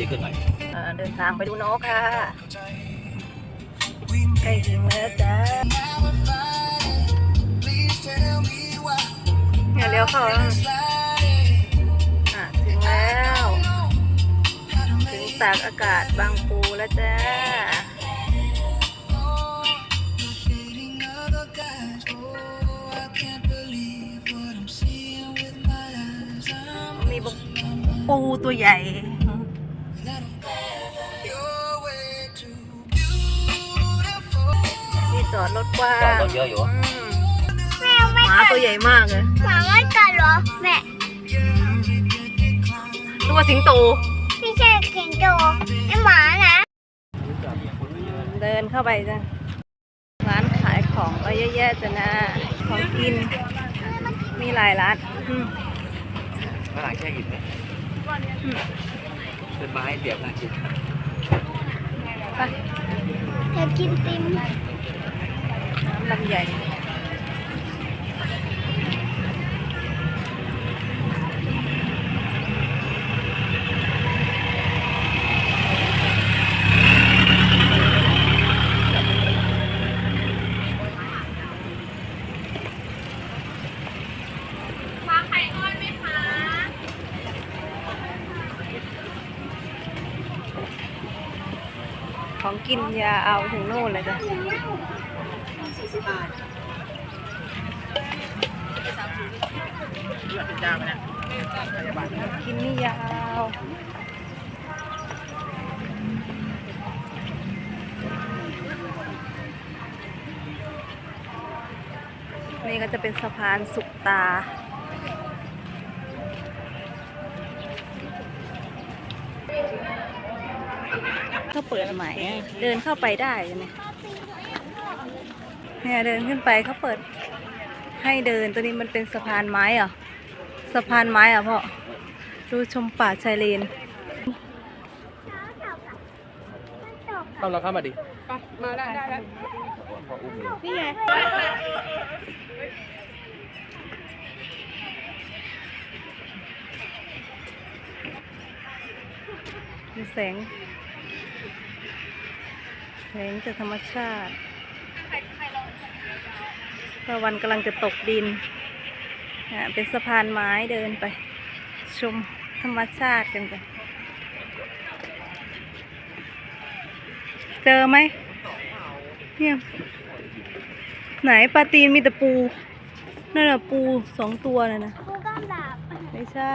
ดีขึ้นหน่อยเอ่อเดินทางไปดูนกค่ะใกล้ถึงแล้วจ้าเนี่ยเลี้ยวเข้าแล้วอะถึงแล้ว ถึงตากอากาศบางปูแล้วจ้ามีบปูตัวใหญ่ จอดรถกว้างจอดรถเยอะอยู่มหมาตัวใหญ่มากเลยหมาไม่กัดเหรอแม่ตัวสิงโต ไม่ใช่สิงโตไอหมานะเดินเข้าไปจ้ะร้านขายของก็เยอะแยะจ้ะนะ ของกิน มีหลายร้านอืมฝรั่งแค่กินเนี่ยเป็นไม้เสียบนะกินไปเธอกินติมน้ำ ลำใหญ่ของกินอยาเอาถึงโน่นเลยจ้ะ สิบาทกินนี่ยาวนี่ก็จะเป็นสะพานสุกตา เขาเปิดใหม่ เดินเข้าไปได้เนี่ย เนี่ยเดินขึ้นไปเขาเปิด ให้เดินตัวนี้มันเป็นสะพานไม้เหรอสะพานไม้เหรอะพ่อดูชมป่าชายเลนเข้าแล้วเข้ามาดินี่ไงมีแสง แสงจากธรรมชาติ ตะวันกำลังจะตกดินอะเป็นสะพานไม้เดินไป ชมธรรมชาติกันจ้ะเจอไหมเนี่ยไหนปลาตีนมีแต่ปูนั่นน่ะปูสองตัวน่ะนะกูก้ามดาบไม่ใช่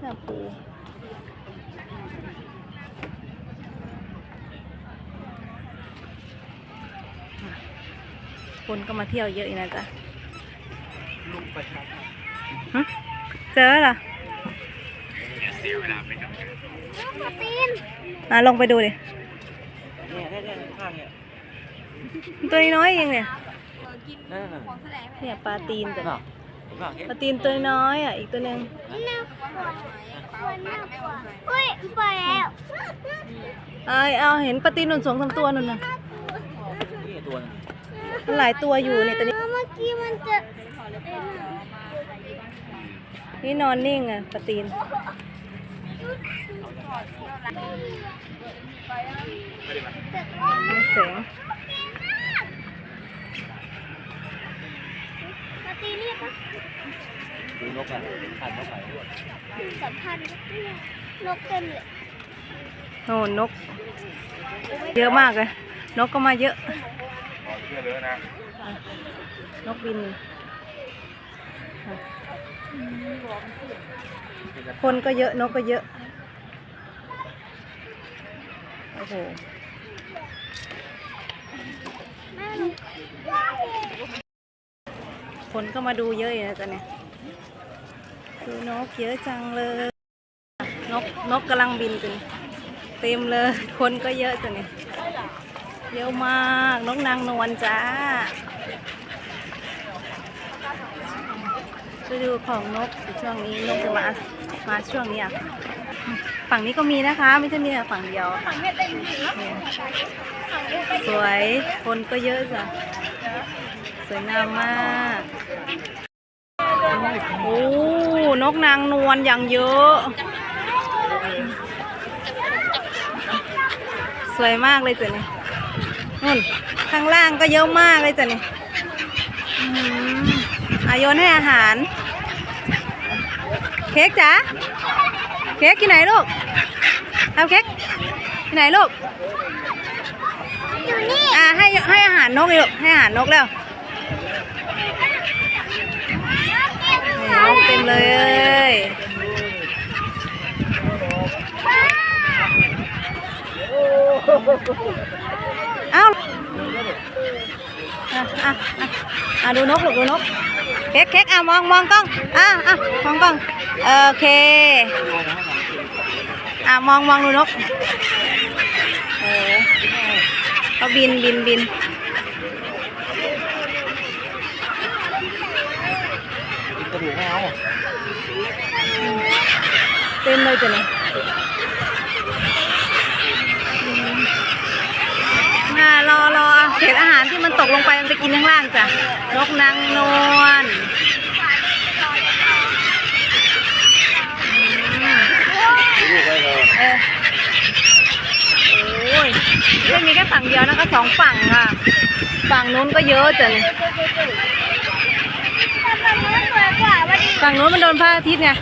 ชาปู คนก็มาเที่ยวเยอะอีกนะจ๊ะฮะเจอเหรอมาปีนอะลงไปดูดิเนี่ยเนี่ยเนี่ยข้างเนี่ยตัวน้อยๆเองเนี่ยนั่นน่ะเนี่ยปลาตีนแต่เนาะเห็นป่ะเห็นปลาตีนตัวน้อยอะอีกตัวหนึ่งน่ากลัวคนน่ากลัวเฮ้ยไปแล้วเอาเอาเห็นปลาตีนหนุนสองสามตัวนั่นน่ะนี่ตัวนึง มันหลายตัวอยู่เนี่ยตัวนี้ เมื่อกี้มันจะนี่นอนนิ่งอะปลาตีนมีแสงมาตีเรียกนะดูนกอะขันนกไหนด้วยสัมพันธ์นกเต็มเลยโน่นนก เยอะมากเลย นกก็มาเยอะ นกบินอะคนก็เยอะนกก็เยอะ โอ้โหคนก็มาดูเยอะอยู่นะจ๊ะเนี่ย ดูนกเยอะจังเลย นกนกกำลังบินกันเต็มเลย คนก็เยอะจ้ะเนี่ย เยอะมากนกนางนวลจ้าไปดูของนกช่วงนี้นกจะมามาช่วงนี้อะฝั่งนี้ก็มีนะคะ ไม่ใช่มีแต่ฝั่งเดียวเนี่ยสวยคนก็เยอะจ้ะสวยงามมากโอ้นกนางนวลอย่างเยอะ สวยมากเลยจ้ะนี่ นู่นข้างล่างก็เยอะมากเลยจ้ะนี่อื้อหืออาโยนให้อาหาร เค้กจ๋าเค้กที่ไหนลูกเอาเค้กที่ไหนลูกอยู่นี่อ่าให้ให้อาหารนกเลยลูกให้อาหารนกแล้วนี่นกเต็มเลยเอ้า อะอะอะอะดูนกลูกดูนกเค้กเค้กอะมองมองกล้องอะอะมองกล้องโอเคอะมองมองดูนกเออเขาบินบินบินกระดูกไม่เอาเต็มเลยจ้ะเนี่ยอืมน่ารอรอเศษอาหาร ที่มันตกลงไปมันไปกินข้างล่างจ้ะนกนางนวลอืมลูกไว้เลยเออโอ้ยไม่มีแค่ฝั่งเดียวนะคะสองฝั่งค่ะ ฝั่งนู้นก็เยอะจ้ะเนี่ยแต่ฝั่งนู้นสวยกว่าวันนี้ฝั่งนู้นมันโดนพระอาทิตย์ไงเ